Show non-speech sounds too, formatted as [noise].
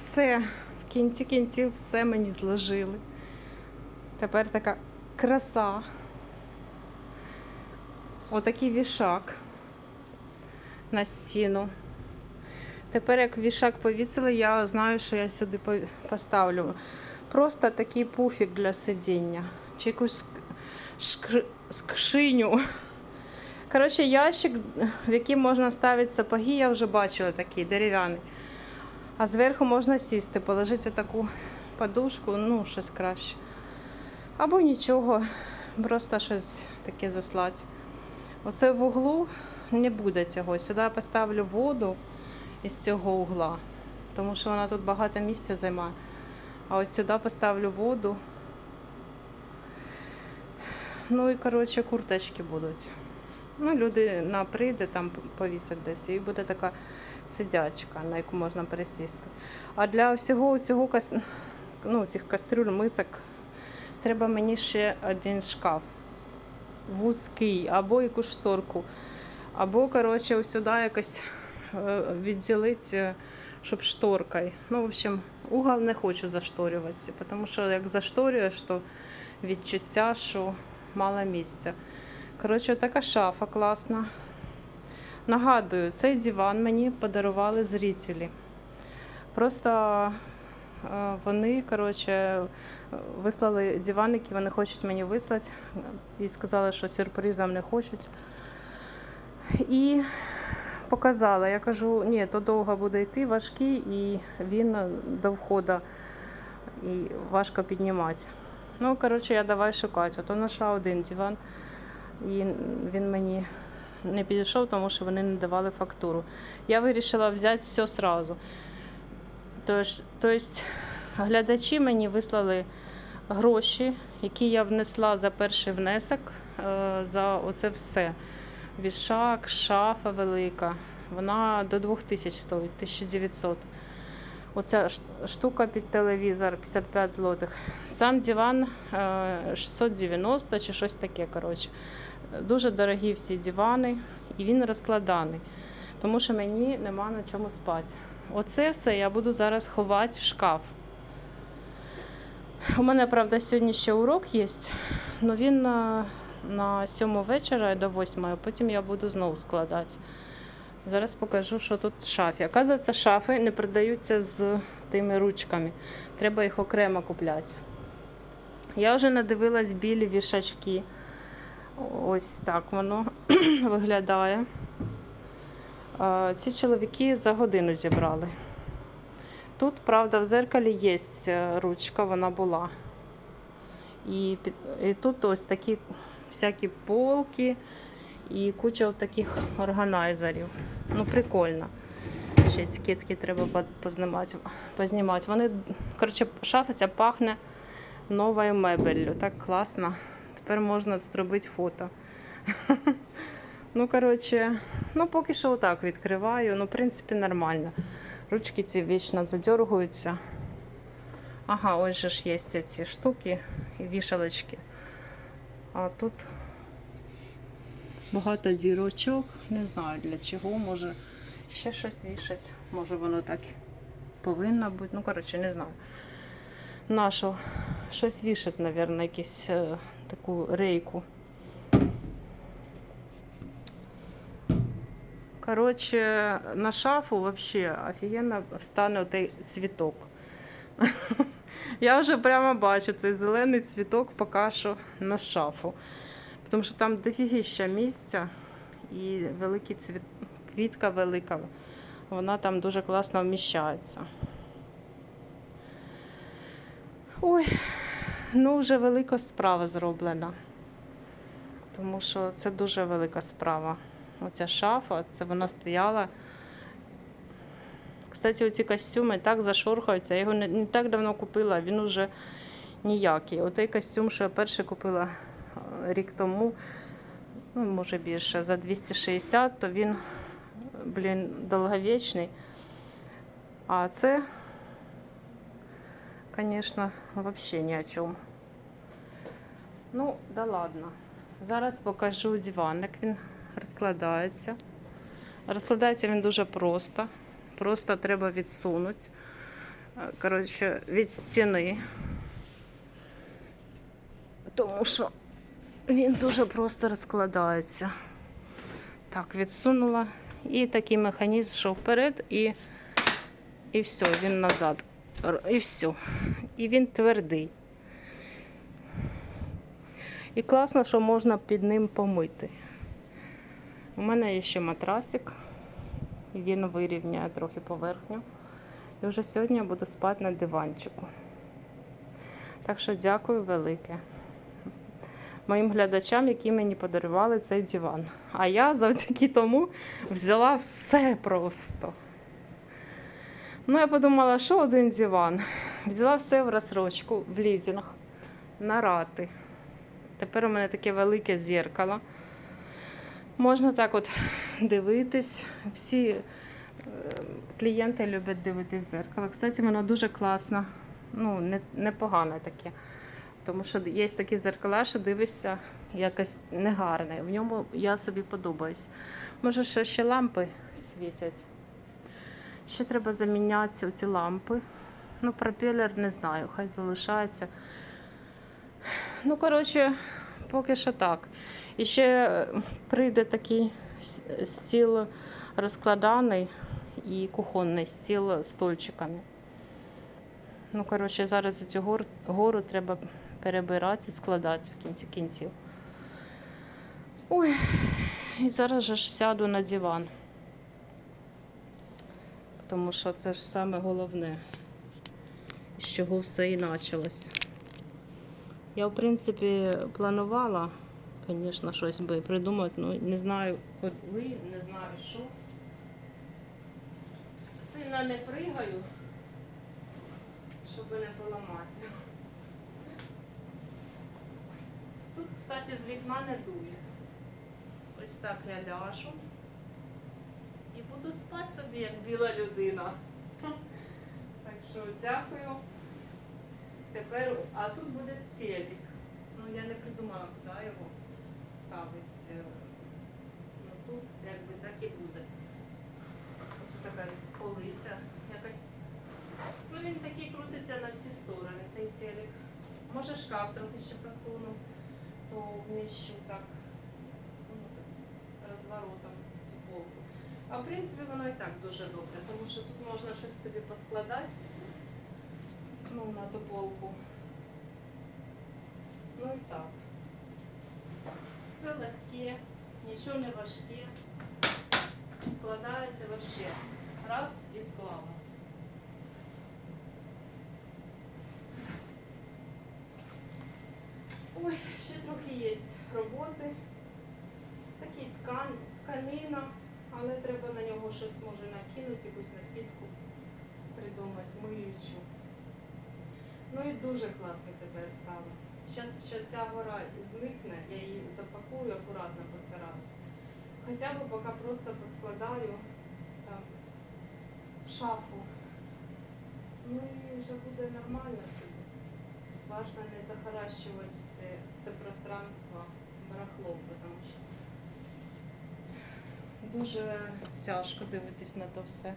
Все, в кінці кінців все мені зложили. Тепер така краса. Отакий вішак на стіну. Тепер, як вішак повісили, я знаю, що я сюди поставлю. Просто такий пуфік для сидіння. Чи якусь скшиню. Коротше, ящик, в який можна ставити сапоги, я вже бачила такий дерев'яний. А зверху можна сісти, положити таку подушку, ну, щось краще. Або нічого, просто щось таке заслати. Оце в углу не буде цього. Сюди я поставлю воду із цього угла, тому що вона тут багато місця займає. А от сюди поставлю воду. Ну і коротше курточки будуть. Ну, люди на прийде, там повісять десь, і буде така сидячка, на яку можна пересісти. А для всього цього ну, цих кастрюль, мисок треба мені ще один шкаф. Вузький, або якусь шторку. Або, коротше, сюди якось е, відділити, щоб шторкою. Ну, в общем, угол не хочу зашторюватися, тому що як зашторюєш, то відчуття, що мало місця. Коротше, така шафа класна. Нагадую, цей диван мені подарували зрителі. Просто е, вони, коротше, вислали диван, який вони хочуть мені вислати. І сказали, що сюрпризом не хочуть. І показала. Я кажу, ні, то довго буде йти, важкий, і він до входу і важко піднімати. Ну, коротше, я давай шукати. Ото знайшла один диван, і він мені не підійшов, тому що вони не давали фактуру. Я вирішила взяти все одразу. Тобто, глядачі мені вислали гроші, які я внесла за перший внесок, е, за оце все. Вішак, шафа велика. Вона до 2000 стоїть, 1900. Оця штука під телевізор 55 злотих. Сам диван е, 690 чи щось таке. коротше. Дуже дорогі всі дивани, і він розкладаний, тому що мені нема на чому спати. Оце все я буду зараз ховати в шкаф. У мене, правда, сьогодні ще урок є, але він на, на 7 вечора до 8, а потім я буду знову складати. Зараз покажу, що тут в шафі. Оказується, шафи не продаються з тими ручками. Треба їх окремо купляти. Я вже надивилась білі вішачки. Ось так воно [clears throat] виглядає. Ці чоловіки за годину зібрали. Тут, правда, в зеркалі є е, ручка, вона була. І, і тут ось такі всякі полки і куча таких органайзерів. Ну, прикольно. Ще ці кітки треба познімати. познімати. Вони, коротше, шафа ця пахне новою мебелью. Так класно. Тепер можна тут робити фото. [laughs] Ну, коротше, ну поки що отак відкриваю. Ну, в принципі, нормально. Ручки ці вічно задергуються. Ага, ось же ж є ці штуки і вішалочки. А тут багато дірочок. Не знаю для чого. Може ще щось вішать. Може воно так повинно бути. Ну, коротше, не знаю. Нашу щось вішать, мабуть, якусь е, таку рейку. Коротше, на шафу вообще офігенно встане той цвіток. [laughs] Я вже прямо бачу цей зелений цвіток поки що на шафу. Тому що там дофігіща місця і великий цвіт, квітка велика. Вона там дуже класно вміщається. Ой, ну вже велика справа зроблена. Тому що це дуже велика справа. Оця шафа, це вона стояла. Кстати, оці костюми так зашорхаються. Я його не, не так давно купила, він уже ніякий. Отей костюм, що я перший купила е, рік тому, ну, може більше, за 260, то він, блін, довговічний. А це, звісно, взагалі ні о чому. Ну, да ладно. Зараз покажу диван, як він розкладається. Розкладається він дуже просто. Просто треба відсунути. е, коротше, від стіни. Тому що він дуже просто розкладається. Так, відсунула. І такий механізм, що вперед, і, і все, він назад. І все. І він твердий. І класно, що можна під ним помити. У мене є ще матрасик. Він вирівняє трохи поверхню. І вже сьогодні я буду спати на диванчику. Так що дякую велике моїм глядачам, які мені подарували цей диван. А я завдяки тому взяла все просто. Ну, я подумала, що один диван. Взяла все в розсрочку, в лізинг, на рати. Тепер у мене таке велике зеркало. Можна так от дивитись. Всі е, клієнти люблять дивитись в зеркало. Кстати, воно дуже класно. Ну, не, непогане таке. Тому що є такі зеркала, що дивишся якось негарне. В ньому я собі подобаюсь. Може, що ще лампи світять. Ще треба заміняти ці лампи. Ну, пропелер не знаю, хай залишається. Ну, коротше, поки що так. І ще е, прийде такий стіл розкладаний і кухонний стіл з стульчиками. Ну, коротше, зараз цю гор, гору треба перебирати і складати в кінці кінців. Ой, і зараз ж сяду на диван. Тому що це ж саме головне, з чого все і почалось. Я, в принципі, планувала, звісно, щось би придумати, але не знаю коли, не знаю що. Сильно не пригаю, щоб не поламатися. Тут, кстати, з вікна не дує. Ось так я ляжу. І буду спати собі, як біла людина. Так що дякую. Тепер, а тут буде целік. Ну я не придумала, куди його ставити. Ну тут якби так і буде. Оце така полиця якась. Ну він такий крутиться на всі сторони, той целік. Може шкаф трохи ще просуну, то вміщу так, ну, так розворотом. А в принципі воно і так дуже добре, тому що тут можна щось собі поскладати ну, на ту полку. Ну і так. Все легке, нічого не важке. Складається вообще. Раз і склала. Ой, ще трохи є роботи. Такий ткань, тканина, але треба на нього щось може накинути, якусь накидку придумати, миючу. Ну і дуже класно тебе стало. Зараз ще ця гора зникне, я її запакую, акуратно постараюсь. Хоча б поки просто поскладаю там в шафу. Ну і вже буде нормально собі. Важно не захаращувати все, все пространство барахлом, тому що дуже тяжко дивитись на то все.